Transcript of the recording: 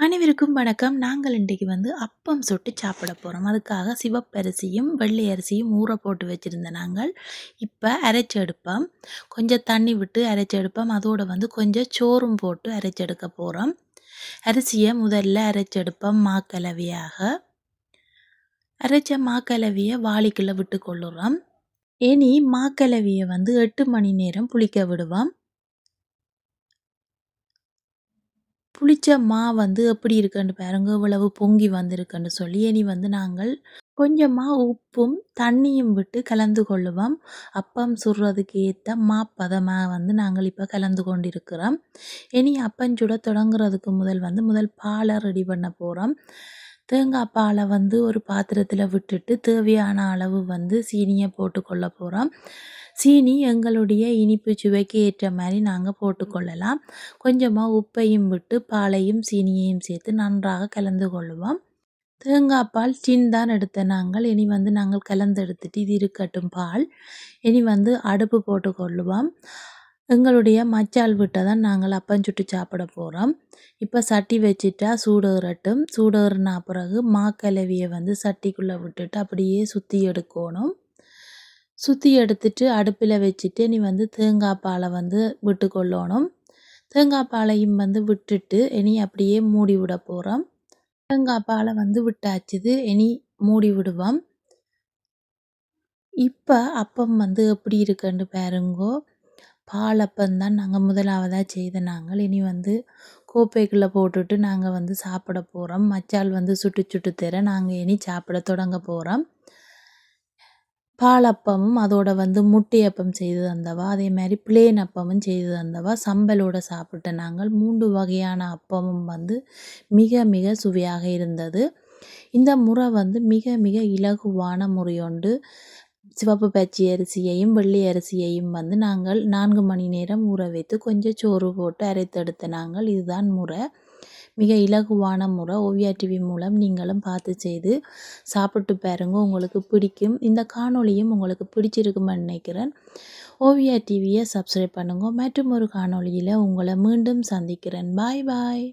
அனைவருக்கும் வணக்கம். நாங்கள் இன்றைக்கு வந்து அப்பம் சுட்டு சாப்பிட போகிறோம் அதுக்காக சிவப்பரிசியும் வெள்ளை அரிசியும் ஊற போட்டு வச்சுருந்த நாங்கள். இப்போ அரைச்செடுப்போம் கொஞ்சம் தண்ணி விட்டு அரைச்செடுப்போம் அதோடு வந்து கொஞ்சம் சோறும் போட்டு அரைச்செடுக்க போகிறோம் அரிசியை முதல்ல அரைச்செடுப்போம் மாக்கலவையாக. அரைச்ச மாக்கலவையை வாளிக்குள்ளே விட்டு கொள்ளுறோம். இனி மாக்கலவையை வந்து எட்டு மணி நேரம் புளிக்க விடுவோம். புளிச்ச மா வந்து எப்படி இருக்குன்னு பாருங்க. இவ்வளவு பொங்கி வந்திருக்குன்னு சொல்லி இனி வந்து நாங்கள் கொஞ்சமாக உப்பும் தண்ணியும் விட்டு கலந்து கொள்ளுவோம். அப்பம் சுடுறதுக்கு ஏற்ற மாப்பதமாக வந்து நாங்கள் இப்போ கலந்து கொண்டிருக்கிறோம். இனி அப்பஞ்சுட தொடங்குறதுக்கு முதல் வந்து முதல் பாலை ரெடி பண்ண போகிறோம் தேங்காய் பாலை வந்து ஒரு பாத்திரத்தில் விட்டுட்டு தேவையான அளவு வந்து சீனியை போட்டுக்கொள்ள போகிறோம் சீனி எங்களுடைய இனிப்பு சுவைக்கு ஏற்ற மாதிரி நாங்கள் போட்டுக்கொள்ளலாம் கொஞ்சமாக உப்பையும் விட்டு பாலையும் சீனியையும் சேர்த்து நன்றாக கலந்து கொள்வோம் தேங்காய் பால் டின் தான் எடுத்த நாங்கள். இனி வந்து நாங்கள் கலந்து எடுத்துட்டு இது இருக்கட்டும் பால். இனி வந்து அடுப்பு போட்டு கொள்ளுவோம். எங்களுடைய மச்சால் விட்டை தான் நாங்கள் அப்பம் சுட்டு சாப்பிட போகிறோம் இப்போ சட்டி வச்சுட்டா சூடேறட்டும் சூடேறினா பிறகு மாக்கலவியை வந்து சட்டிக்குள்ளே விட்டுட்டு அப்படியே சுற்றி எடுக்கணும். சுற்றி எடுத்துட்டு அடுப்பில் வச்சுட்டு நீ வந்து தேங்காய் பாலை வந்து விட்டு கொள்ளணும். தேங்காய் பாலையும் வந்து விட்டுட்டு இனி அப்படியே மூடி விட போகிறோம் தேங்காய் பாலை வந்து விட்டாச்சுது இனி மூடி விடுவோம். இப்போ அப்பம் வந்து எப்படி இருக்குன்னு பாருங்கோ. பாலப்பந்தான் தான் நாங்கள் முதலாவதாக செய்த நாங்கள். இனி வந்து கோப்பைக்குள்ளே போட்டுட்டு நாங்கள் வந்து சாப்பிட போகிறோம் மச்சால் வந்து சுட்டு சுட்டு தர நாங்கள் இனி சாப்பிட தொடங்க போகிறோம் பாலப்பமும் அதோட வந்து முட்டையப்பம் செய்து தந்தவா அதே மாதிரி பிளேன் அப்பமும் செய்து தந்தவா சம்பலோட சாப்பிட்ட நாங்கள். மூன்று வகையான அப்பமும் வந்து மிக மிக சுவையாக இருந்தது. இந்த முறை வந்து மிக மிக இலகுவான முறையொண்டு சிவப்பு பச்சி அரிசியையும் வெள்ளை அரிசியையும் வந்து நாங்கள் நான்கு மணி நேரம் ஊற வைத்து கொஞ்சம் சோறு போட்டு அரைத்தெடுத்த நாங்கள். இதுதான் முறை. மிக இலகுவான முறை. ஓவியா டிவி மூலம் நீங்களும் பார்த்து செய்து சாப்பிட்டு பாருங்க. உங்களுக்கு பிடிக்கும். இந்த காணொளியும் உங்களுக்கு பிடிச்சிருக்குமென்னு நினைக்கிறேன். ஓவியா டிவியை சப்ஸ்கிரைப் பண்ணுங்க. மற்றும் ஒரு காணொளியில் உங்களை மீண்டும் சந்திக்கிறேன். பாய் பாய்